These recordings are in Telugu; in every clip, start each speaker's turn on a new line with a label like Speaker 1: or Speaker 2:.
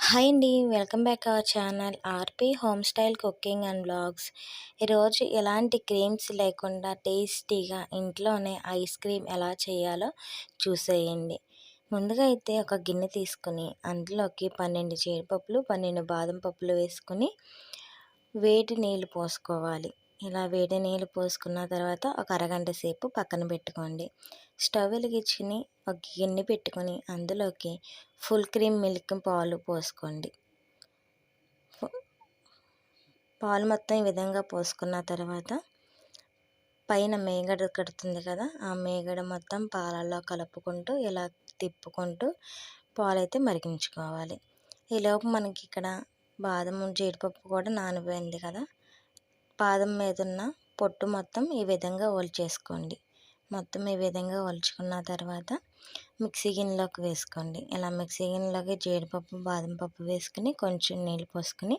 Speaker 1: హాయ్ అండి welcome back our channel RP home style cooking and blogs ఈరోజు ఎలాంటి క్రీమ్స్ లేకుండా టేస్టీగా ఇంట్లోనే ఐస్ క్రీమ్ ఎలా చేయాలో చూసేయండి. ముందుగా అయితే ఒక గిన్నె తీసుకుని అందులోకి పన్నెండు జీడిపప్పులు పన్నెండు బాదం పప్పులు వేసుకుని వేడి నీళ్ళు పోసుకోవాలి. ఇలా వేడి నీళ్ళు పోసుకున్న తర్వాత ఒక అరగంట సేపు పక్కన పెట్టుకోండి. స్టవ్ వెలిగించుకుని ఒక గిన్నె పెట్టుకొని అందులోకి ఫుల్ క్రీమ్ మిల్క్ పాలు పోసుకోండి. పాలు మొత్తం ఈ విధంగా పోసుకున్న తర్వాత పైన మేగడ కడుతుంది కదా ఆ మేగడ మొత్తం పాలల్లో కలుపుకుంటూ ఇలా తిప్పుకుంటూ పాలైతే మరిగించుకోవాలి. ఈలోపు మనకి ఇక్కడ బాదం జీడిపప్పు కూడా నానిపోయింది కదా పాదం మీద ఉన్న పొట్టు మొత్తం ఈ విధంగా ఒలిచేసుకోండి. మొత్తం ఈ విధంగా ఒలుచుకున్న తర్వాత మిక్సీ గిన్నెలోకి వేసుకోండి. ఇలా మిక్సీ గిన్నెలోకి జీడిపప్పు బాదం పప్పు వేసుకుని కొంచెం నీళ్ళు పోసుకుని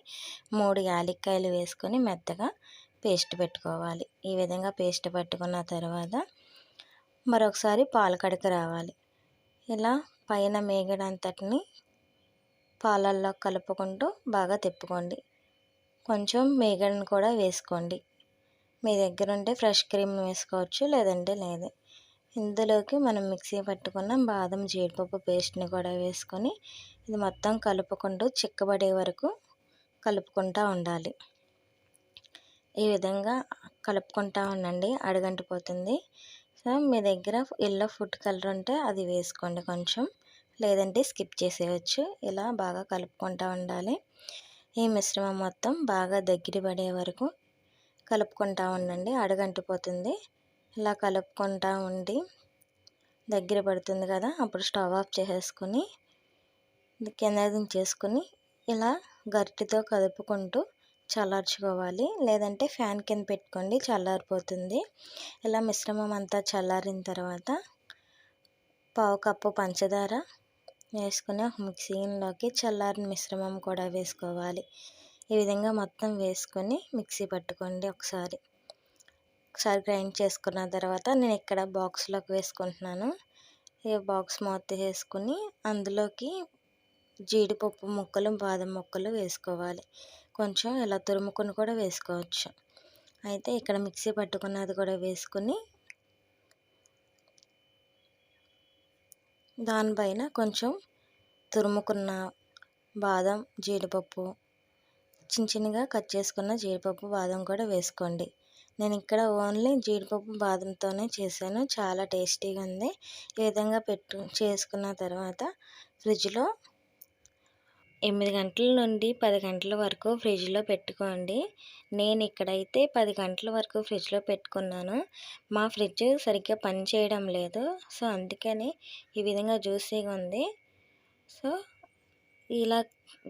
Speaker 1: మూడు యాలక్కాయలు వేసుకొని మెత్తగా పేస్ట్ పెట్టుకోవాలి. ఈ విధంగా పేస్ట్ పెట్టుకున్న తర్వాత మరొకసారి పాల కడక రావాలి. ఇలా పైన మేగడంతటిని పాలల్లో కలుపుకుంటూ బాగా తిప్పుకోండి. కొంచెం మేగడను కూడా వేసుకోండి. మీ దగ్గర ఉంటే ఫ్రెష్ క్రీమ్ వేసుకోవచ్చు లేదంటే లేదు. ఇందులోకి మనం మిక్సీ పట్టుకున్న బాదం జీడిపప్పు పేస్ట్ని కూడా వేసుకొని ఇది మొత్తం కలుపుకుంటూ చిక్కబడే వరకు కలుపుకుంటూ ఉండాలి. ఈ విధంగా కలుపుకుంటూ ఉండండి అడుగంటిపోతుంది. సో మీ దగ్గర ఎల్లో ఫుడ్ కలర్ ఉంటే అది వేసుకోండి కొంచెం. లేదంటే స్కిప్ చేసేయచ్చు. ఇలా బాగా కలుపుకుంటూ ఉండాలి. ఈ మిశ్రమం మొత్తం బాగా దగ్గర పడే వరకు కలుపుకుంటా ఉండండి. అడగంటిపోతుంది. ఇలా కలుపుకుంటా ఉండి దగ్గర పడుతుంది కదా అప్పుడు స్టవ్ ఆఫ్ చేసేసుకుని కింద దించేసుకొని ఇలా గరిటెతో కలుపుకుంటూ చల్లార్చుకోవాలి. లేదంటే ఫ్యాన్ కింద పెట్టుకోండి చల్లారిపోతుంది. ఇలా మిశ్రమం అంతా చల్లారిన తర్వాత పావు కప్పు పంచదార వేసుకుని ఒక మిక్సీలోకి చల్లారిన మిశ్రమం కూడా వేసుకోవాలి. ఈ విధంగా మొత్తం వేసుకొని మిక్సీ పట్టుకోండి ఒకసారి. ఒకసారి గ్రైండ్ చేసుకున్న తర్వాత నేను ఇక్కడ బాక్స్లోకి వేసుకుంటున్నాను. ఈ బాక్స్ మూత వేసుకుని అందులోకి జీడిపప్పు ముక్కలు బాదం ముక్కలు వేసుకోవాలి. కొంచెం ఇలా తురుముకొని కూడా వేసుకోవచ్చు. అయితే ఇక్కడ మిక్సీ పట్టుకున్నది కూడా వేసుకుని దానిపైన కొంచెం తురుముకున్న బాదం జీడిపప్పు చిన్న చిన్నగా కట్ చేసుకున్న జీడిపప్పు బాదం కూడా వేసుకోండి. నేను ఇక్కడ ఓన్లీ జీడిపప్పు బాదంతోనే చేశాను. చాలా టేస్టీగా ఉంది. ఈ విధంగా పెట్టు చేసుకున్న తర్వాత ఫ్రిడ్జ్లో ఎనిమిది గంటల నుండి పది గంటల వరకు ఫ్రిడ్జ్లో పెట్టుకోండి. నేను ఇక్కడైతే పది గంటల వరకు ఫ్రిడ్జ్లో పెట్టుకున్నాను. మా ఫ్రిడ్జ్ సరిగ్గా పని చేయడం లేదు. సో అందుకని ఈ విధంగా జ్యూసీగా ఉంది. సో ఇలా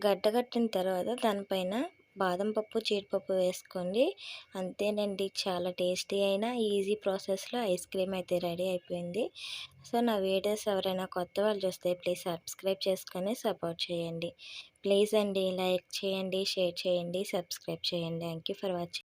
Speaker 1: గడ్డగట్టిన తర్వాత దానిపైన బాదం పప్పు జీడిపప్పు వేసుకోండి. అంతేనండి చాలా టేస్టీ అయిన ఈజీ ప్రాసెస్లో ఐస్ క్రీమ్ అయితే రెడీ అయిపోయింది. సో నా వీడియోస్ ఎవరైనా కొత్త వాళ్ళు చూస్తే ప్లీజ్ సబ్స్క్రైబ్ చేసుకొని సపోర్ట్ చేయండి. ప్లీజ్ అండి లైక్ చేయండి షేర్ చేయండి సబ్స్క్రైబ్ చేయండి. Thank for watching